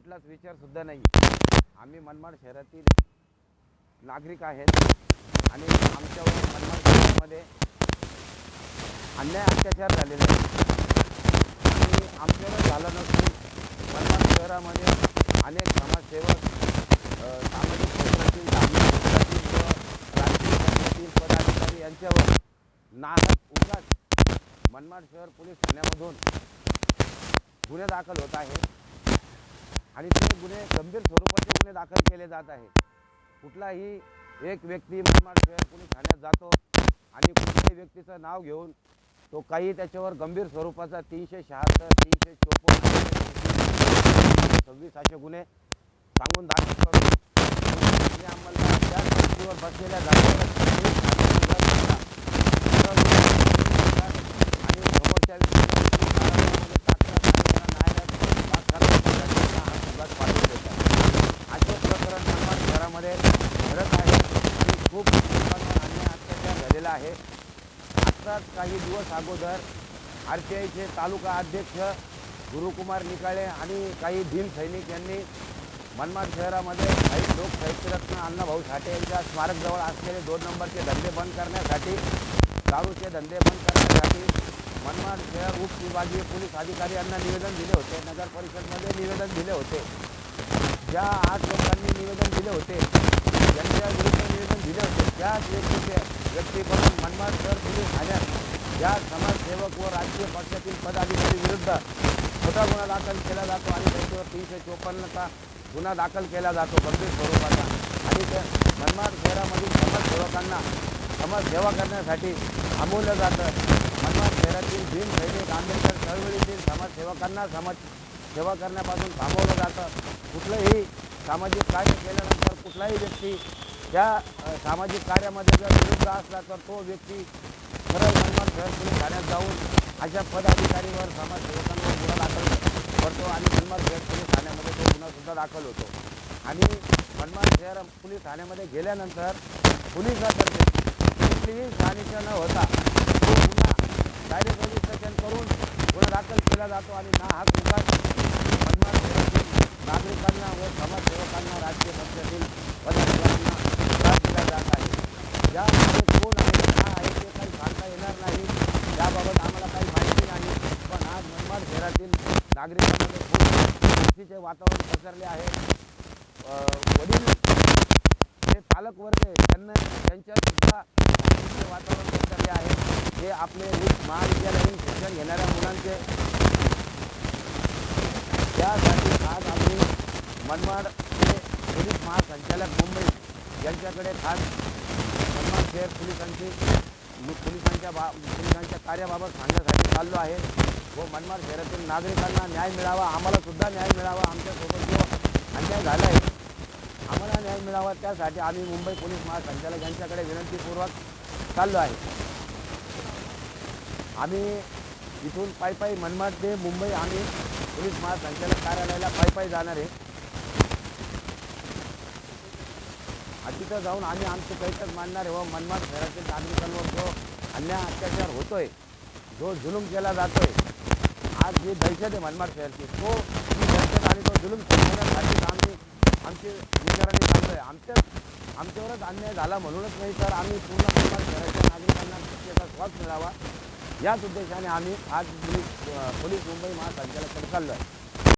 कुठलाच विचारसुद्धा नाही. आम्ही मनमाड शहरातील नागरिक आहेत आणि आमच्यावर मनमाड शहरामध्ये अन्याय अत्याचार झालेले आहेत. आणि आमच्यावर झालं नसून मनमाड शहरामध्ये अनेक समाजसेवक सामाजिक क्षेत्रातील धार्मिक क्षेत्रातील व राजकीय क्षेत्रातील पदाधिकारी यांच्यावर नाहक उगाच मनमाड शहर पोलीस ठाण्यामधून गुन्हे दाखल होत आहे आणि ते गुन्हे गंभीर स्वरूपाचे गुन्हे दाखल केले जात आहे कुठलाही एक व्यक्ती मनमाड शहर ठाण्यात जातो आणि कुठल्याही व्यक्तीचं नाव घेऊन तो काही त्याच्यावर गंभीर स्वरूपाचा तीनशे शहात्तर तीनशे चोपन्न सव्वीस असे गुन्हे सांगून दाखल करतो आम्हाला त्या व्यक्तीवर बसलेल्या जागेवर आणि समोरच्या व्यक्तीला कारागृहामध्ये टाकतात आणि त्याला न्यायालयात पास करतात त्यांना हा अपघात पाठवून देतात असे प्रकरण मनमाड शहरामध्ये घडत आहे आणि खूप लोकांवर अन्याय अत्याचार झालेला आहे. आत्ताच काही दिवस अगोदर आर टी आयचे तालुका अध्यक्ष गुरुकुमार निकाळे आणि काही भीम सैनिक यांनी मनमाड शहरामध्ये काही लोक साहित्यरत्न अण्णाभाऊ साठे यांच्या स्मारकजवळ असलेले दोन नंबरचे धंदे बंद करण्यासाठी दारूचे धंदे बंद करण्यासाठी मनमाड शहर उपविभागीय पोलीस अधिकारी यांना निवेदन दिले होते. नगर परिषदमध्ये निवेदन दिले होते. ज्या आठ लोकांनी निवेदन दिले होते ज्यांच्या विरुद्ध निवेदन दिले होते. त्याच व्यक्तीचे व्यक्तीकडून मनमाड शहर पोलीस या समाजसेवक व राजकीय पक्षातील पदाधिकारी विरुद्ध खोटा गुन्हा दाखल केला जातो आणि त्यांच्यावर तीनशे चोपन्नचा गुन्हा दाखल केला जातो. गंभीर स्वरूपाचा. आणि त्या मनमाड शहरामधील समाजसेवकांना समाजसेवा करण्यासाठी थांबवलं जातं. मनमाड शहरातील भीम सैनिक आंबेडकर चळवळीतील समाजसेवकांना समाज सेवा करण्यापासून थांबवलं जातं. कुठलंही सामाजिक कार्य केल्यानंतर कुठलाही व्यक्ती त्या सामाजिक कार्यामध्ये जर विरुद्ध असला तर तो व्यक्ती खरं मनमान शहर ठाण्यात जाऊन अशा पदाधिकारीवर समाजसेवकांवर गुन्हा दाखल करतो आणि मनमान शहर ठाण्यामध्ये तो गुन्हासुद्धा दाखल होतो. आणि मनमाड शहर पोलीस ठाण्यामध्ये गेल्यानंतर पोलिसातर्फे कुठलीही शहानिशा न होता तो गुन्हा डायरेक्ट रजिस्ट्रेशन करून गुन्हा दाखल केला जातो आणि ना हा उगाच मनमाड शहरातील नागरिकांना व समाजसेवकांना राजकीय पक्षातील पदाधिकाऱ्यांना जात आहे ज्या कोण आहे का आहे ते काही सांगता येणार नाही. त्याबाबत आम्हाला काही माहिती नाही. पण आज मनमाड शहरातील नागरिकांमध्ये खूप भीतीचे वातावरण पसरले आहे. वडील जे पालक वर्ग आहे त्यांना त्यांच्यासुद्धा भीतीचे वातावरण पसरले आहे. हे आपले महाविद्यालयीन शिक्षण घेणाऱ्या मुलांचे. त्यासाठी आज आम्ही मनमाडचे पोलीस महासंचालक यांच्याकडे खास मनमाड शहर पोलिसांची पोलिसांच्या बा पोलिसांच्या कार्याबाबत सांगण्यासाठी चाललो आहे. व मनमाड शहरातील नागरिकांना न्याय मिळावा आम्हालासुद्धा न्याय मिळावा आमच्यासोबत जो अन्याय झाला आहे आम्हाला न्याय मिळावा त्यासाठी आम्ही मुंबई पोलीस महासंचालक यांच्याकडे विनंतीपूर्वक चाललो आहे. आम्ही इथून पायी पायी मनमाड ते मुंबई आम्ही पोलीस महासंचालक कार्यालयाला पायी पायी जाणार आहे. आणि तिथं जाऊन आम्ही आमचे बैठक मांडणार आहे. व मनमाड शहरातील नागरिकांवर जो अन्याय अत्याचार होतोय जो जुलूम केला जातोय आज जी दहशत आहे मनमाड शहरची तो ही दहशत आणि तो जुलूम थांबवण्यासाठीच आम्ही आमचे विचारांनी चाललो आहे आमच्या आमच्यावरच अन्याय झाला म्हणूनच नाही तर आम्ही पूर्ण मनमाड शहराच्या नागरिकांना त्याचा श्वास मिळावा. याच उद्देशाने आम्ही आज पोलीस पोलीस मुंबई महासंचालकाकडे चाललो आहे